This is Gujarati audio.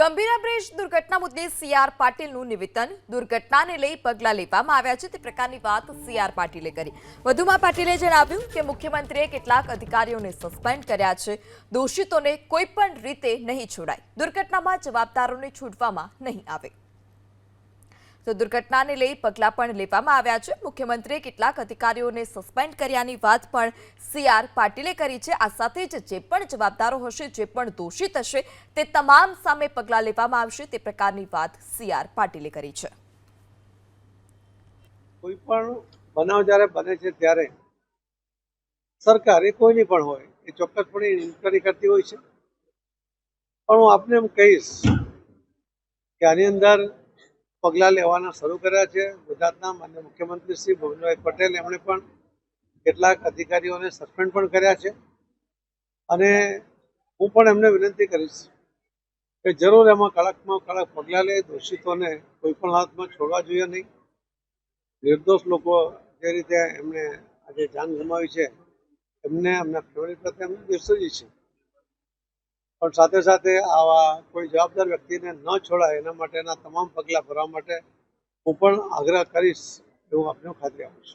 ગંભીરા બ્રિજ દુર્ઘટના મુદ્દે સીઆર પાટીલનું નિવેદન. દુર્ઘટનાને લઈ પગલાં લેવામાં આવ્યા છે તે પ્રકારની વાત સીઆર પાટીલે કરી. વધુમાં પાટીલે જણાવ્યું કે મુખ્યમંત્રીએ કેટલાક અધિકારીઓને સસ્પેન્ડ કર્યા છે. દોષિતોને કોઈ પણ રીતે નહીં છોડાય. દુર્ઘટનામાં જવાબદારોને છૂટવામાં નહીં આવે. તો દુર્ઘટનાને લઈ પગલાં પણ લેવામાં આવ્યા છે. મુખ્યમંત્રીએ કેટલાક અધિકારીઓને સસ્પેન્ડ કર્યાની વાત પણ સીઆર પાટીલે કરી છે. આ સાથે જ જે પણ જવાબદારો હશે, જે પણ દોષિત હશે, તે તમામ સામે પગલાં લેવામાં આવશે. તે પ્રકારની વાત સીઆર પાટીલે કરી છે. કોઈ પણ બનાવ જ્યારે બને છે ત્યારે સરકાર એ કોઈની પણ હોય, એ ચોક્કસપણે ઇન્કવાયરી કરતી હોય છે. પણ હું આપને એમ કહીશ કે આની અંદર પગલાં લેવાના શરૂ કર્યા છે. ગુજરાતના માન્ય મુખ્યમંત્રી શ્રી ભુવનભાઈ પટેલ એમણે પણ કેટલાક અધિકારીઓને સસ્પેન્ડ પણ કર્યા છે. અને હું પણ એમને વિનંતી કરીશ કે જરૂર એમાં કડકમાં કડક પગલાં લે, દોષિતોને કોઈ પણ હાથમાં છોડવા જોઈએ નહીં. નિર્દોષ લોકો જે રીતે એમણે આજે જાન ગુમાવી છે, એમને એમના ફેમિલી પ્રત્યે અમને જ છે. પણ સાથે સાથે આવા કોઈ જવાબદાર વ્યક્તિને ન છોડાય એના માટેના તમામ પગલાં ભરવા માટે હું પણ આગ્રહ કરીશ એવું આપને ખાતરી આપું છું.